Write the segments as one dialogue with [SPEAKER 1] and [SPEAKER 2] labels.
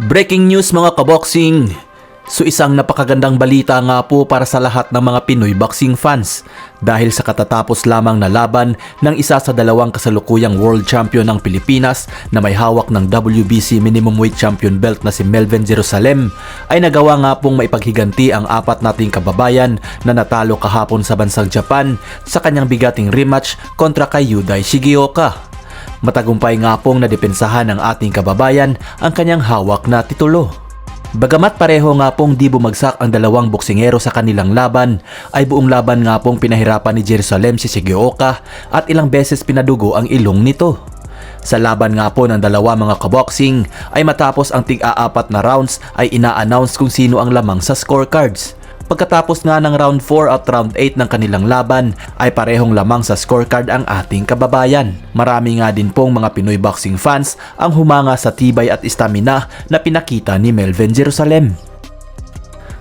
[SPEAKER 1] Breaking news mga kaboxing! So isang napakagandang balita nga po para sa lahat ng mga Pinoy boxing fans dahil sa katatapos lamang na laban ng isa sa dalawang kasalukuyang world champion ng Pilipinas na may hawak ng WBC minimum weight champion belt na si Melvin Jerusalem ay nagawa nga pong maipaghiganti ang apat nating kababayan na natalo kahapon sa bansang Japan sa kanyang bigating rematch kontra kay Yuday Shigioka. Matagumpay nga pong nadepensahan ng ating kababayan ang kanyang hawak na titulo. Bagamat pareho nga pong di bumagsak ang dalawang boksingero sa kanilang laban, ay buong laban nga pong pinahirapan ni Jerusalem si Shigioka at ilang beses pinadugo ang ilong nito. Sa laban nga po ng dalawa mga kaboxing ay matapos ang tig-aapat na rounds ay ina-announce kung sino ang lamang sa scorecards. Pagkatapos nga ng round 4 at round 8 ng kanilang laban ay parehong lamang sa scorecard ang ating kababayan. Marami nga din pong mga Pinoy boxing fans ang humanga sa tibay at istamina na pinakita ni Melvin Jerusalem.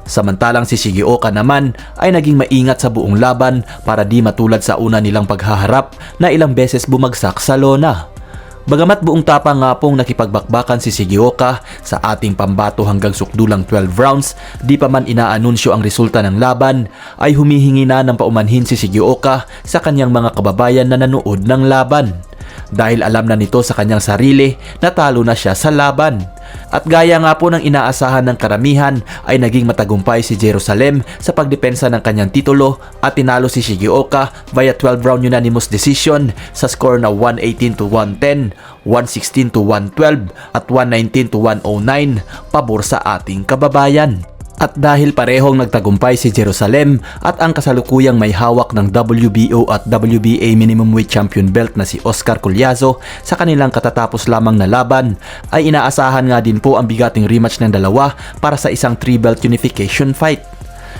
[SPEAKER 1] Samantalang si Shigioka naman ay naging maingat sa buong laban para di matulad sa una nilang paghaharap na ilang beses bumagsak sa lona. Bagamat buong tapang nga pong nakipagbakbakan si Shigioka sa ating pambato hanggang sukdulang 12 rounds, di pa man inaanunsyo ang resulta ng laban, ay humihingi na ng paumanhin si Shigioka sa kanyang mga kababayan na nanood ng laban. Dahil alam na nito sa kanyang sarili na talo na siya sa laban. At gaya nga po ng inaasahan ng karamihan ay naging matagumpay si Jerusalem sa pagdepensa ng kanyang titulo at tinalo si Shigioka via 12 round unanimous decision sa score na 118 to 110, 116 to 112 at 119 to 109 pabor sa ating kababayan. At dahil parehong nagtagumpay si Jerusalem at ang kasalukuyang may hawak ng WBO at WBA minimum weight champion belt na si Oscar Colyazo sa kanilang katatapos lamang na laban, ay inaasahan nga din po ang bigating rematch ng dalawa para sa isang three-belt unification fight.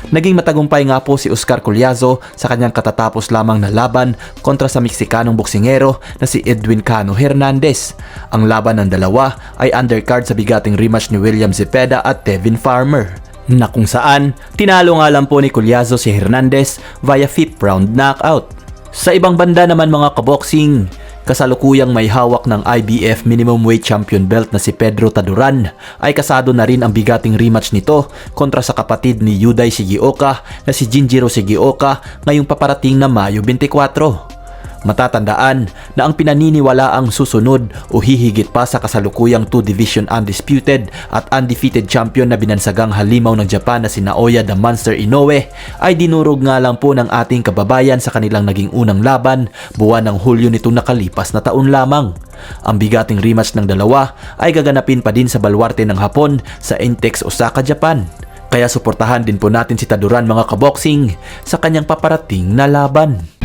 [SPEAKER 1] Naging matagumpay nga po si Oscar Colyazo sa kanyang katatapos lamang na laban kontra sa Meksikanong boksingero na si Edwin Cano Hernandez. Ang laban ng dalawa ay undercard sa bigating rematch ni William Zepeda at Tevin Farmer na kung saan tinalo nga lang po ni Colyazo si Hernandez via 5th round knockout. Sa ibang banda naman mga kaboxing, kasalukuyang may hawak ng IBF minimum weight champion belt na si Pedro Taduran ay kasado na rin ang bigating rematch nito kontra sa kapatid ni Yuday Shigioka na si Jinjiro Shigioka ngayong paparating na Mayo 24. Matatandaan na ang pinaniniwala ang susunod o hihigit pa sa kasalukuyang 2 division undisputed at undefeated champion na binansagang halimaw ng Japan na si Naoya the Monster Inoue ay dinurog nga lang po ng ating kababayan sa kanilang naging unang laban buwan ng Hulyo nitong nakalipas na taon lamang. Ang bigating rematch ng dalawa ay gaganapin pa din sa balwarte ng Hapon sa Intex Osaka, Japan. Kaya suportahan din po natin si Taduran mga kaboxing sa kanyang paparating na laban.